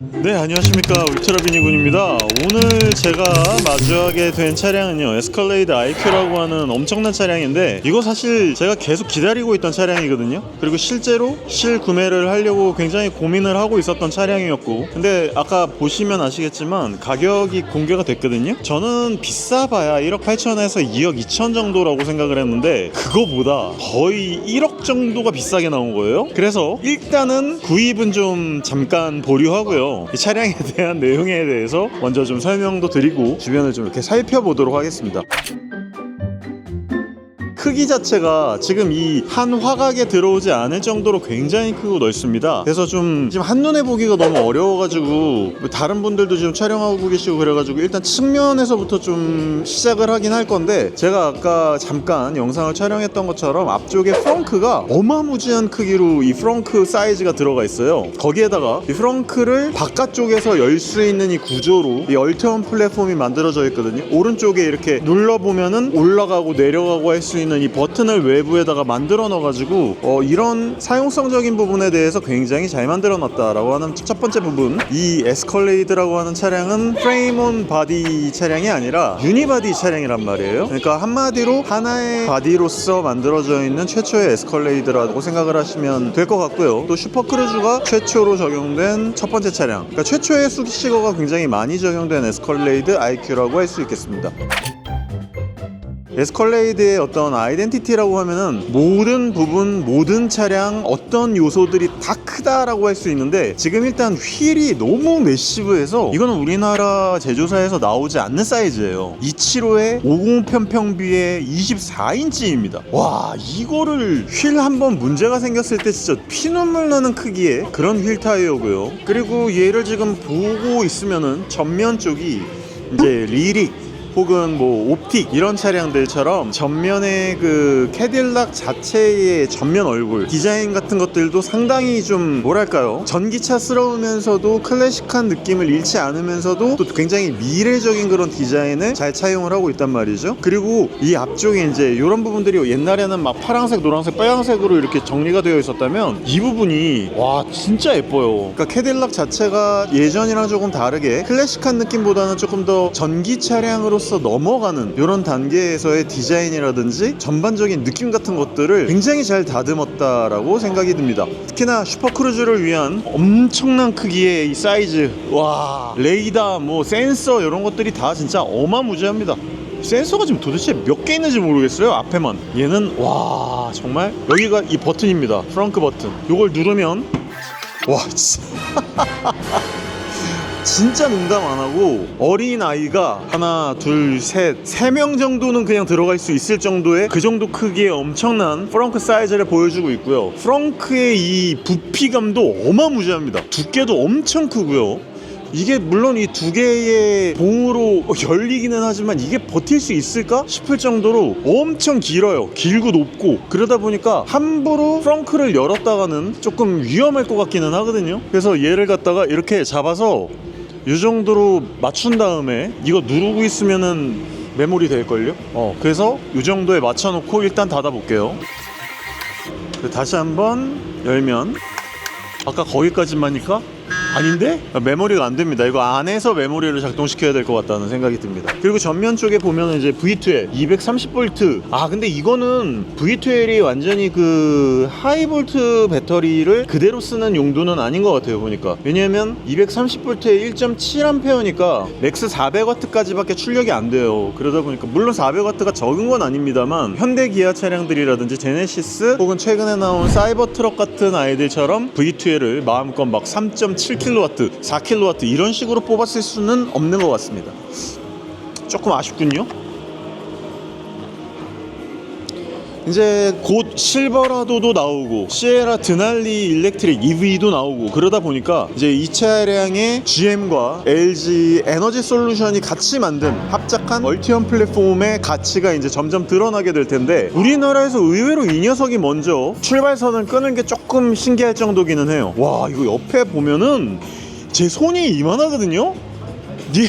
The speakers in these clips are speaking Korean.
네 안녕하십니까. 울트라비니 군입니다. 오늘 제가 마주하게 된 차량은요 에스컬레이드 IQ라고 하는 엄청난 차량인데 이거 사실 제가 계속 기다리고 있던 차량이거든요. 그리고 실제로 실구매를 하려고 굉장히 고민을 하고 있었던 차량이었고 근데 아까 보시면 아시겠지만 가격이 공개가 됐거든요. 저는 비싸봐야 1억 8천에서 2억 2천 정도라고 생각을 했는데 그거보다 거의 1억 정도가 비싸게 나온 거예요. 그래서 일단은 구입은 좀 잠깐 보류하고요 이 차량에 대한 내용에 대해서 먼저 좀 설명도 드리고 주변을 좀 이렇게 살펴보도록 하겠습니다 크기 자체가 지금 이 한 화각에 들어오지 않을 정도로 굉장히 크고 넓습니다. 그래서 좀 지금 한눈에 보기가 너무 어려워가지고 다른 분들도 지금 촬영하고 계시고 그래가지고 일단 측면에서부터 좀 시작을 하긴 할 건데 제가 아까 잠깐 영상을 촬영했던 것처럼 앞쪽에 프렁크가 어마무지한 크기로 이 프렁크 사이즈가 들어가 있어요. 거기에다가 이 프렁크를 바깥쪽에서 열 수 있는 이 구조로 이 얼티엄 플랫폼이 만들어져 있거든요. 오른쪽에 이렇게 눌러보면은 올라가고 내려가고 할 수 있는 이 버튼을 외부에다가 만들어 넣어가지고 어, 이런 사용성적인 부분에 대해서 굉장히 잘 만들어 놨다라고 하는 첫 번째 부분. 이 에스컬레이드라고 하는 차량은 프레임온 바디 차량이 아니라 유니바디 차량이란 말이에요. 그러니까 한마디로 하나의 바디로서 만들어져 있는 최초의 에스컬레이드라고 생각을 하시면 될 것 같고요. 또 슈퍼크루즈가 최초로 적용된 첫 번째 차량. 그러니까 최초의 수식어가 굉장히 많이 적용된 에스컬레이드 IQ라고 할 수 있겠습니다 에스컬레이드의 어떤 아이덴티티라고 하면은 모든 부분, 모든 차량, 어떤 요소들이 다 크다라고 할 수 있는데 지금 일단 휠이 너무 매시브해서 이거는 우리나라 제조사에서 나오지 않는 사이즈예요. 275에 50 편평비에 24인치입니다. 와 이거를 휠 한 번 문제가 생겼을 때 진짜 피눈물 나는 크기의 그런 휠 타이어고요. 그리고 얘를 지금 보고 있으면은 전면 쪽이 이제 리릭 혹은 뭐 옵틱 이런 차량들처럼 전면의 그 캐딜락 자체의 전면 얼굴 디자인 같은 것들도 상당히 좀 뭐랄까요? 전기차스러우면서도 클래식한 느낌을 잃지 않으면서도 또 굉장히 미래적인 그런 디자인을 잘 차용을 하고 있단 말이죠. 그리고 이 앞쪽에 이제 이런 부분들이 옛날에는 막 파란색 노란색 빨간색으로 이렇게 정리가 되어 있었다면 이 부분이 와 진짜 예뻐요. 그러니까 캐딜락 자체가 예전이랑 조금 다르게 클래식한 느낌보다는 조금 더 전기 차량으로 으로서 넘어가는 이런 단계에서의 디자인이라든지 전반적인 느낌 같은 것들을 굉장히 잘 다듬었다라고 생각이 듭니다. 특히나 슈퍼크루즈를 위한 엄청난 크기의 이 사이즈, 와 레이더, 뭐 센서 이런 것들이 다 진짜 어마무지합니다. 센서가 지금 도대체 몇 개 있는지 모르겠어요 앞에만 얘는 와 정말 여기가 이 버튼입니다 프렁크 버튼 이걸 누르면 와 진짜 진짜 농담 안 하고 어린 아이가 하나 둘 셋 세 명 정도는 그냥 들어갈 수 있을 정도의 그 정도 크기의 엄청난 프렁크 사이즈를 보여주고 있고요 프렁크의 이 부피감도 어마무지합니다 두께도 엄청 크고요 이게 물론 이 두 개의 봉으로 열리기는 하지만 이게 버틸 수 있을까 싶을 정도로 엄청 길어요. 길고 높고 그러다 보니까 함부로 프렁크를 열었다가는 조금 위험할 것 같기는 하거든요. 그래서 얘를 갖다가 이렇게 잡아서 이 정도로 맞춘 다음에 이거 누르고 있으면은 메모리 될걸요? 어, 그래서 이 정도에 맞춰놓고 일단 닫아볼게요. 다시 한번 열면 아까 거기까지만 이니까 아닌데? 메모리가 안 됩니다. 이거 안에서 메모리를 작동시켜야 될 것 같다는 생각이 듭니다. 그리고 전면 쪽에 보면 이제 V12 230V. 아, 근데 이거는 V12이 완전히 그 하이볼트 배터리를 그대로 쓰는 용도는 아닌 것 같아요, 보니까. 왜냐면 230V에 1.7A니까 맥스 400W까지밖에 출력이 안 돼요. 그러다 보니까 물론 400W가 적은 건 아닙니다만 현대 기아 차량들이라든지 제네시스 혹은 최근에 나온 사이버 트럭 같은 아이들처럼 V12를 마음껏 막 3.7 4kW, 4kW 이런 식으로 뽑았을 수는 없는 것 같습니다. 조금 아쉽군요. 이제 곧 실버라도도 나오고 시에라 드날리 일렉트릭 EV도 나오고 그러다 보니까 이제 이 차량의 GM과 LG 에너지 솔루션이 같이 만든 합작한 얼티엄 플랫폼의 가치가 이제 점점 드러나게 될 텐데 우리나라에서 의외로 이 녀석이 먼저 출발선을 끄는 게 조금 신기할 정도기는 해요. 와 이거 옆에 보면은 제 손이 이만하거든요. 이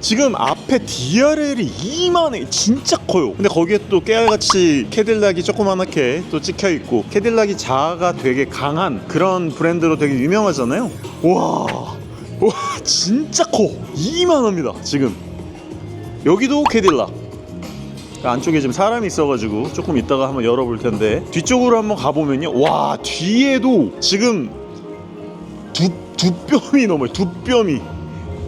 지금 앞에 DRL이 이만해. 진짜 커요. 근데 거기에 또 깨알같이 캐딜락이 조그만하게 또 찍혀 있고 캐딜락이 자아가 되게 강한 그런 브랜드로 되게 유명하잖아요. 와 와 진짜 커. 이만합니다 지금. 여기도 캐딜락. 그 안쪽에 지금 사람이 있어가지고 조금 이따가 한번 열어볼 텐데 뒤쪽으로 한번 가보면요. 와 뒤에도 지금 두, 두 뼘이 넘어요. 두 뼘이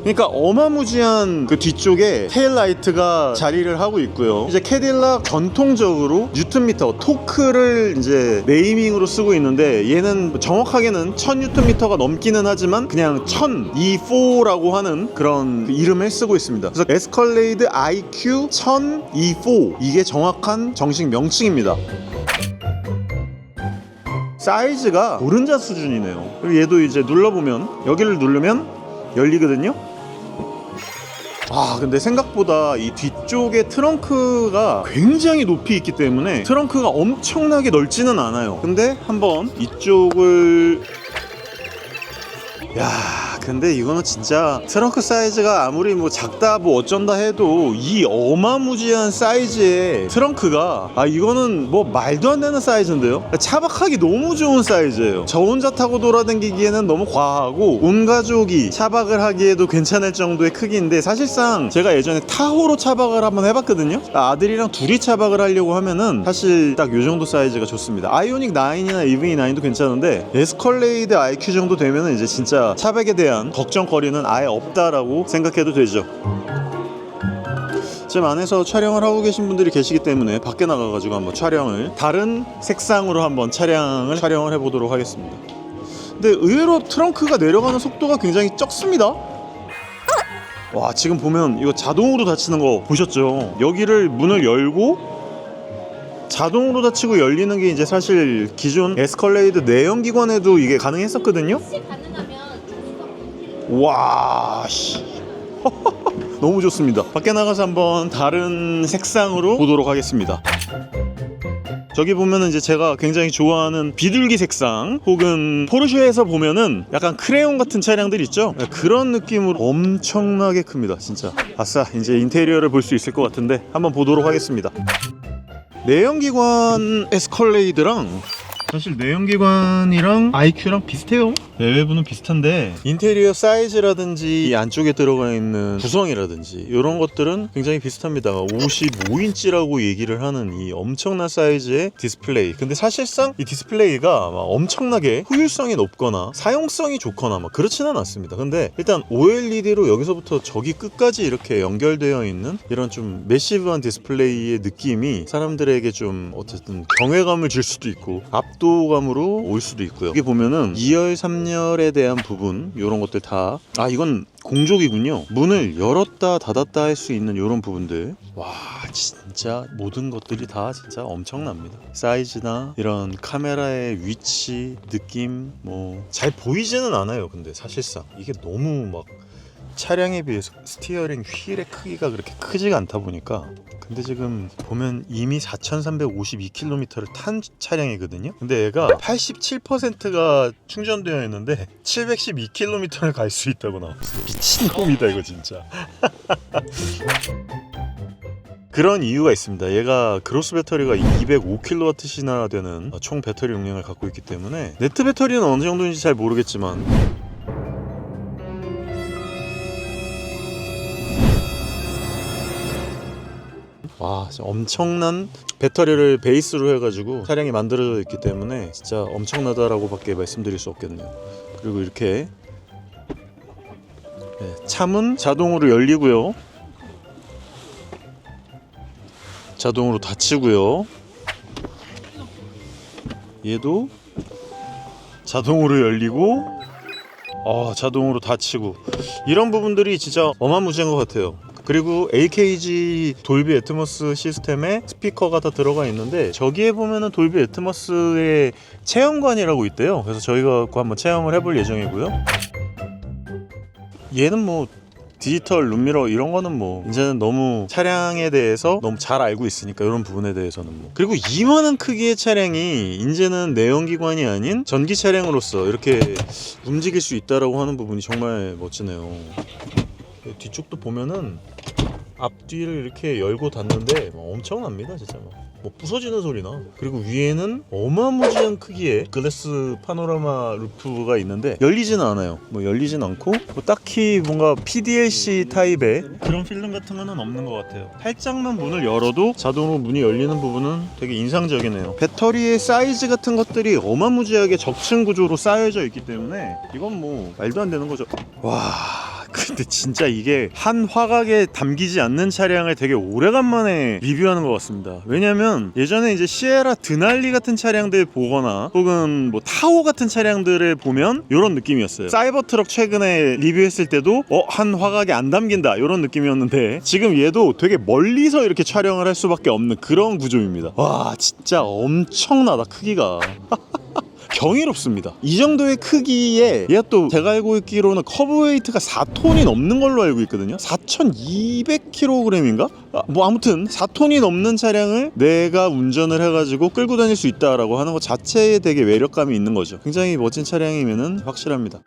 그러니까 어마무지한 그 뒤쪽에 테일라이트가 자리를 하고 있고요. 이제 캐딜락 전통적으로 뉴턴미터 토크를 이제 네이밍으로 쓰고 있는데 얘는 정확하게는 1000뉴턴미터가 넘기는 하지만 그냥 1000 E4라고 하는 그런 그 이름을 쓰고 있습니다. 그래서 에스컬레이드 IQ 1000 E4 이게 정확한 정식 명칭입니다. 사이즈가 노른자 수준이네요. 그리고 얘도 이제 눌러보면 여기를 누르면 열리거든요. 아 근데 생각보다 이 뒤쪽에 트렁크가 굉장히 높이 있기 때문에 트렁크가 엄청나게 넓지는 않아요. 근데 한번 이쪽을 야 근데 이거는 진짜 트렁크 사이즈가 아무리 뭐 작다 뭐 어쩐다 해도 이 어마무지한 사이즈의 트렁크가 아 이거는 뭐 말도 안 되는 사이즈인데요? 차박하기 너무 좋은 사이즈예요. 저 혼자 타고 돌아다니기에는 너무 과하고 온 가족이 차박을 하기에도 괜찮을 정도의 크기인데 사실상 제가 예전에 타호로 차박을 한번 해봤거든요? 아들이랑 둘이 차박을 하려고 하면은 사실 딱 요 정도 사이즈가 좋습니다. 아이오닉 9이나 EV 9도 괜찮은데 에스컬레이드 IQ 정도 되면은 이제 진짜 차박에 대한 걱정거리는 아예 없다라고 생각해도 되죠. 지금 안에서 촬영을 하고 계신 분들이 계시기 때문에 밖에 나가가지고 한번 촬영을 다른 색상으로 한번 차량을 촬영을 해보도록 하겠습니다. 근데 의외로 트렁크가 내려가는 속도가 굉장히 적습니다. 와 지금 보면 이거 자동으로 닫히는 거 보셨죠? 여기를 문을 열고 자동으로 닫히고 열리는 게 이제 사실 기존 에스컬레이드 내연기관에도 이게 가능했었거든요. 혹시 가능하면 와, 씨. 너무 좋습니다. 밖에 나가서 한번 다른 색상으로 보도록 하겠습니다. 저기 보면은 이제 제가 굉장히 좋아하는 비둘기 색상 혹은 포르쉐에서 보면은 약간 크레용 같은 차량들 있죠? 네, 그런 느낌으로 엄청나게 큽니다, 진짜. 아싸, 이제 인테리어를 볼 수 있을 것 같은데 한번 보도록 하겠습니다. 내연기관 에스컬레이드랑 사실 내연기관이랑 IQ랑 비슷해요. 내외부는 비슷한데 인테리어 사이즈라든지 이 안쪽에 들어가 있는 구성이라든지 이런 것들은 굉장히 비슷합니다. 55인치라고 얘기를 하는 이 엄청난 사이즈의 디스플레이. 근데 사실상 이 디스플레이가 막 엄청나게 효율성이 높거나 사용성이 좋거나 막 그렇지는 않습니다. 근데 일단 OLED로 여기서부터 저기 끝까지 이렇게 연결되어 있는 이런 좀 매시브한 디스플레이의 느낌이 사람들에게 좀 어쨌든 경외감을 줄 수도 있고 압도감으로 올 수도 있고요. 여기 보면은 2열, 3열 에 대한 부분 이런 것들 다 아 이건 공족이군요. 문을 열었다 닫았다 할 수 있는 이런 부분들 와 진짜 모든 것들이 다 진짜 엄청납니다. 사이즈나 이런 카메라의 위치, 느낌 뭐 잘 보이지는 않아요. 근데 사실상 이게 너무 막 차량에 비해서 스티어링 휠의 크기가 그렇게 크지가 않다 보니까 근데 지금 보면 이미 4,352km를 탄 차량이거든요. 근데 얘가 87%가 충전되어 있는데 712km를 갈 수 있다고 나왔어요. 미친놈이다 이거 진짜. 그런 이유가 있습니다. 얘가 그로스 배터리가 205kWh나 되는 총 배터리 용량을 갖고 있기 때문에 네트 배터리는 어느 정도인지 잘 모르겠지만 와 엄청난 배터리를 베이스로 해가지고 차량이 만들어져 있기 때문에 진짜 엄청나다라고밖에 말씀드릴 수 없겠네요. 그리고 이렇게 네, 차문 자동으로 열리고요. 자동으로 닫히고요. 얘도 자동으로 열리고 어, 자동으로 닫히고. 이런 부분들이 진짜 어마무지한 것 같아요 그리고 AKG 돌비 애트모스 시스템에 스피커가 다 들어가 있는데 저기에 보면은 돌비 애트모스의 체험관이라고 있대요. 그래서 저희가 한번 체험을 해볼 예정이고요. 얘는 뭐 디지털 룸미러 이런 거는 뭐 이제는 너무 차량에 대해서 너무 잘 알고 있으니까 이런 부분에 대해서는 뭐 그리고 이만한 크기의 차량이 이제는 내연기관이 아닌 전기 차량으로서 이렇게 움직일 수 있다라고 하는 부분이 정말 멋지네요. 뒤쪽도 보면은 앞뒤를 이렇게 열고 닫는데 뭐 엄청납니다 진짜 뭐. 뭐 부서지는 소리나. 그리고 위에는 어마무지한 크기의 글래스 파노라마 루프가 있는데 열리지는 않아요. 뭐 열리진 않고 뭐 딱히 뭔가 PDLC 타입의 그런 필름 같은 거는 없는 것 같아요. 살짝만 문을 열어도 자동으로 문이 열리는 부분은 되게 인상적이네요. 배터리의 사이즈 같은 것들이 어마무지하게 적층 구조로 쌓여져 있기 때문에 이건 뭐 말도 안 되는 거죠. 와 근데 진짜 이게 한 화각에 담기지 않는 차량을 되게 오래간만에 리뷰하는 것 같습니다. 왜냐면 예전에 이제 시에라 드날리 같은 차량들 보거나 혹은 뭐 타오 같은 차량들을 보면 이런 느낌이었어요. 사이버 트럭 최근에 리뷰했을 때도 어 한 화각에 안 담긴다 이런 느낌이었는데 지금 얘도 되게 멀리서 이렇게 촬영을 할 수밖에 없는 그런 구조입니다. 와 진짜 엄청나다 크기가. 경이롭습니다. 이 정도의 크기에 얘가 또 제가 알고 있기로는 커브 웨이트가 4톤이 넘는 걸로 알고 있거든요. 4,200kg인가? 아, 뭐 아무튼 4톤이 넘는 차량을 내가 운전을 해가지고 끌고 다닐 수 있다라고 하는 것 자체에 되게 매력감이 있는 거죠. 굉장히 멋진 차량이면은 확실합니다.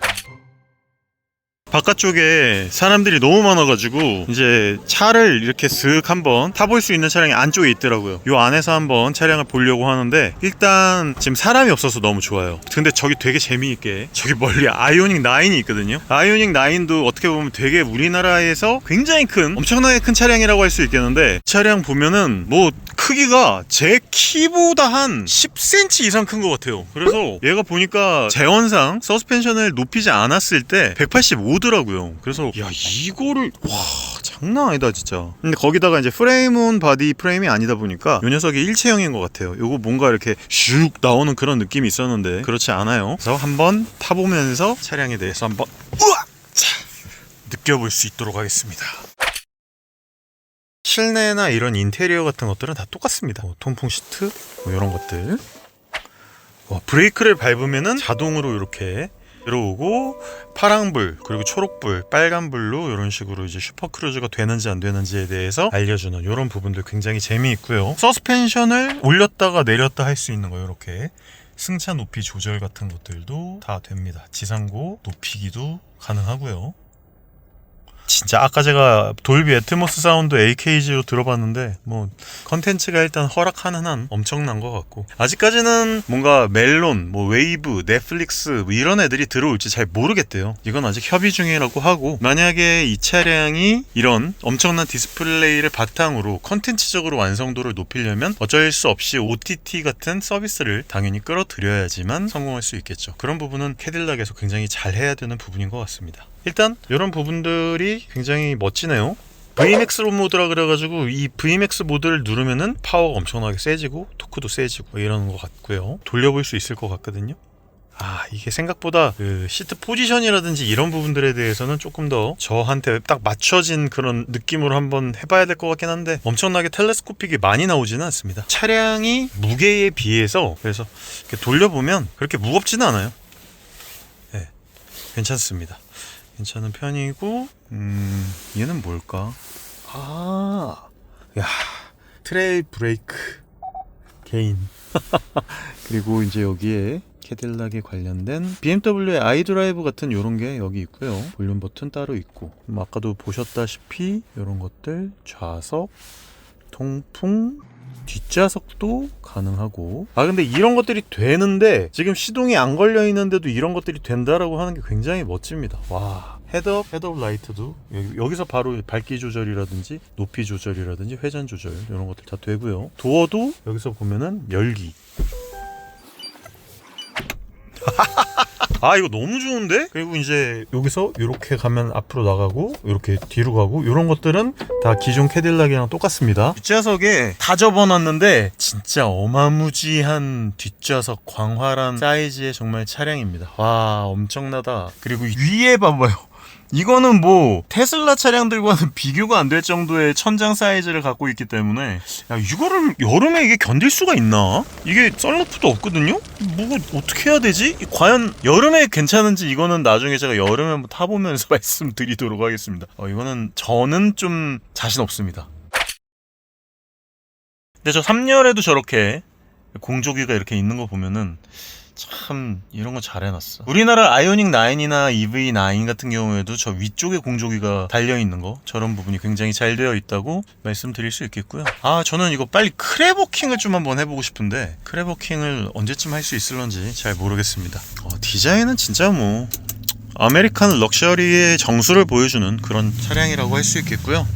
바깥쪽에 사람들이 너무 많아가지고 이제 차를 이렇게 슥 한번 타볼 수 있는 차량이 안쪽에 있더라고요. 요 안에서 한번 차량을 보려고 하는데 일단 지금 사람이 없어서 너무 좋아요. 근데 저기 되게 재미있게 저기 멀리 아이오닉 9이 있거든요. 아이오닉 9도 어떻게 보면 되게 우리나라에서 굉장히 큰 엄청나게 큰 차량이라고 할 수 있겠는데 차량 보면은 뭐 크기가 제 키보다 한 10cm 이상 큰 것 같아요. 그래서 얘가 보니까 재원상 서스펜션을 높이지 않았을 때 185 더라고요. 그래서 야 이거를 와 장난 아니다 진짜. 근데 거기다가 이제 프레임은 바디 프레임이 아니다 보니까 이 녀석이 일체형인 것 같아요. 요거 뭔가 이렇게 슉 나오는 그런 느낌이 있었는데 그렇지 않아요. 그래서 한번 타보면서 차량에 대해서 한번 우와! 자, 느껴볼 수 있도록 하겠습니다. 실내나 이런 인테리어 같은 것들은 다 똑같습니다. 뭐 통풍 시트 뭐 이런 것들. 와, 브레이크를 밟으면은 자동으로 이렇게 들어오고 파랑불 그리고 초록불 빨간불로 이런 식으로 이제 슈퍼크루즈가 되는지 안 되는지에 대해서 알려주는 이런 부분들 굉장히 재미있고요. 서스펜션을 올렸다가 내렸다 할 수 있는 거 이렇게. 승차 높이 조절 같은 것들도 다 됩니다. 지상고 높이기도 가능하고요 진짜 아까 제가 돌비 애트모스 사운드 AKG로 들어봤는데 뭐 컨텐츠가 일단 허락하는 한 엄청난 것 같고 아직까지는 뭔가 멜론, 뭐 웨이브, 넷플릭스 뭐 이런 애들이 들어올지 잘 모르겠대요. 이건 아직 협의 중이라고 하고 만약에 이 차량이 이런 엄청난 디스플레이를 바탕으로 컨텐츠적으로 완성도를 높이려면 어쩔 수 없이 OTT 같은 서비스를 당연히 끌어들여야지만 성공할 수 있겠죠. 그런 부분은 캐딜락에서 굉장히 잘 해야 되는 부분인 것 같습니다. 일단 이런 부분들이 굉장히 멋지네요. VMAX 모드라 그래가지고 이 VMAX 모드를 누르면은 파워가 엄청나게 세지고 토크도 세지고 이러는 것 같고요. 돌려볼 수 있을 것 같거든요. 아 이게 생각보다 그 시트 포지션이라든지 이런 부분들에 대해서는 조금 더 저한테 딱 맞춰진 그런 느낌으로 한번 해봐야 될 것 같긴 한데 엄청나게 텔레스코픽이 많이 나오지는 않습니다. 차량이 무게에 비해서 그래서 돌려보면 그렇게 무겁지는 않아요. 네, 괜찮습니다. 괜찮은 편이고 음 얘는 뭘까? 아, 야 트레일 브레이크 개인 그리고 이제 여기에 캐딜락에 관련된 BMW의 아이드라이브 같은 이런 게 여기 있고요. 볼륨 버튼 따로 있고 음, 아까도 보셨다시피 이런 것들 좌석, 통풍, 뒷좌석도 가능하고. 아 근데 이런 것들이 되는데 지금 시동이 안 걸려 있는데도 이런 것들이 된다라고 하는 게 굉장히 멋집니다. 와 헤드업 헤드업 라이트도 여기, 여기서 바로 밝기 조절이라든지 높이 조절이라든지 회전 조절 이런 것들 다 되고요. 도어도 여기서 보면은 열기 아 이거 너무 좋은데? 그리고 이제 여기서 이렇게 가면 앞으로 나가고 이렇게 뒤로 가고 이런 것들은 다 기존 캐딜락이랑 똑같습니다. 뒷좌석에 다 접어놨는데 진짜 어마무지한 뒷좌석 광활한 사이즈의 정말 차량입니다. 와 엄청나다. 그리고 위에 봐봐요 이거는 뭐 테슬라 차량들과는 비교가 안 될 정도의 천장 사이즈를 갖고 있기 때문에 야 이거를 여름에 이게 견딜 수가 있나? 이게 썬루프도 없거든요? 뭐 어떻게 해야 되지? 과연 여름에 괜찮은지 이거는 나중에 제가 여름에 한번 타보면서 말씀드리도록 하겠습니다 어, 이거는 저는 좀 자신 없습니다 근데 저 3열에도 저렇게 공조기가 이렇게 있는 거 보면은 참 이런 거 잘 해놨어. 우리나라 아이오닉 9이나 EV9 같은 경우에도 저 위쪽에 공조기가 달려 있는 거 저런 부분이 굉장히 잘 되어 있다고 말씀드릴 수 있겠고요. 아 저는 이거 빨리 크레버킹을 좀 한번 해보고 싶은데 크레버킹을 언제쯤 할 수 있을런지 잘 모르겠습니다. 어, 디자인은 진짜 뭐 아메리칸 럭셔리의 정수를 보여주는 그런 차량이라고 할 수 있겠고요.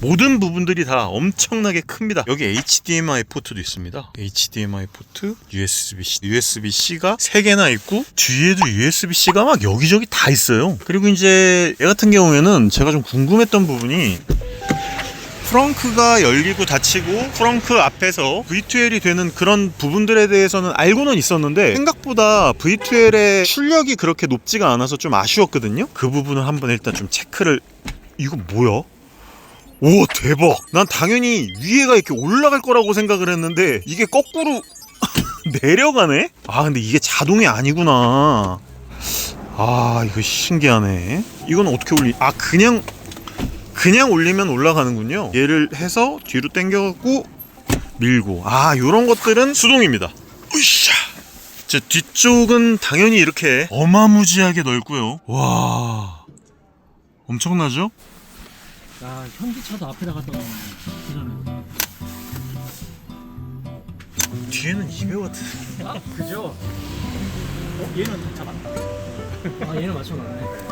모든 부분들이 다 엄청나게 큽니다. 여기 HDMI 포트도 있습니다. HDMI 포트, USB-C, USB-C가 3개나 있고 뒤에도 USB-C가 막 여기저기 다 있어요. 그리고 이제 얘 같은 경우에는 제가 좀 궁금했던 부분이 프렁크가 열리고 닫히고 프렁크 앞에서 V2L이 되는 그런 부분들에 대해서는 알고는 있었는데 생각보다 V2L의 출력이 그렇게 높지가 않아서 좀 아쉬웠거든요. 그 부분을 한번 일단 좀 체크를 이거 뭐야? 오 대박. 난 당연히 위에가 이렇게 올라갈 거라고 생각을 했는데 이게 거꾸로 내려가네? 아 근데 이게 자동이 아니구나. 아 이거 신기하네. 이건 어떻게 올리 아 그냥 그냥 올리면 올라가는군요. 얘를 해서 뒤로 당겨갖고 밀고. 아 요런 것들은 수동입니다. 으쌰! 제 뒤쪽은 당연히 이렇게 어마무지하게 넓고요. 와 엄청나죠? 야 현기차도 앞에다 갖다 놓으면 그러네. 뒤에는 200W 아 그죠? 어 얘는 차 맞다. 아 얘는 맞춰놨네.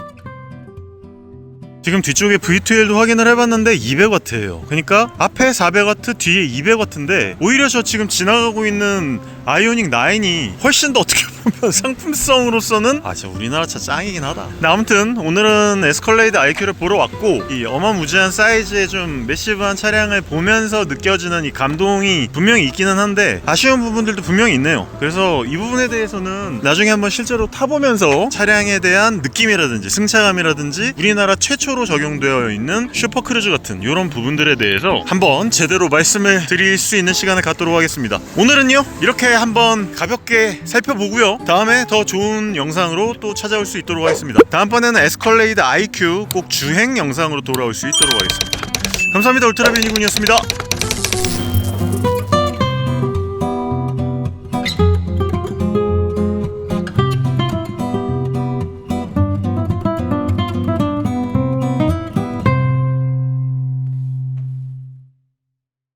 지금 뒤쪽에 V2L도 확인을 해봤는데 200W예요. 그러니까 앞에 400W, 뒤에 200W인데 오히려 저 지금 지나가고 있는 아이오닉 9이 훨씬 더 어떻게 보면 상품성으로서는 아 진짜 우리나라 차 짱이긴 하다. 근데 아무튼 오늘은 에스컬레이드 IQ를 보러 왔고 이 어마무지한 사이즈의 좀 매시브한 차량을 보면서 느껴지는 이 감동이 분명히 있기는 한데 아쉬운 부분들도 분명히 있네요. 그래서 이 부분에 대해서는 나중에 한번 실제로 타보면서 차량에 대한 느낌이라든지 승차감이라든지 우리나라 최초로 적용되어 있는 슈퍼크루즈 같은 이런 부분들에 대해서 한번 제대로 말씀을 드릴 수 있는 시간을 갖도록 하겠습니다. 오늘은요 이렇게 한번 가볍게 살펴보 다음에 더 좋은 영상으로 또 찾아올 수 있도록 하겠습니다. 다음번에는 에스컬레이드 IQ 꼭 주행 영상으로 돌아올 수 있도록 하겠습니다. 감사합니다. 울트라비니군이었습니다.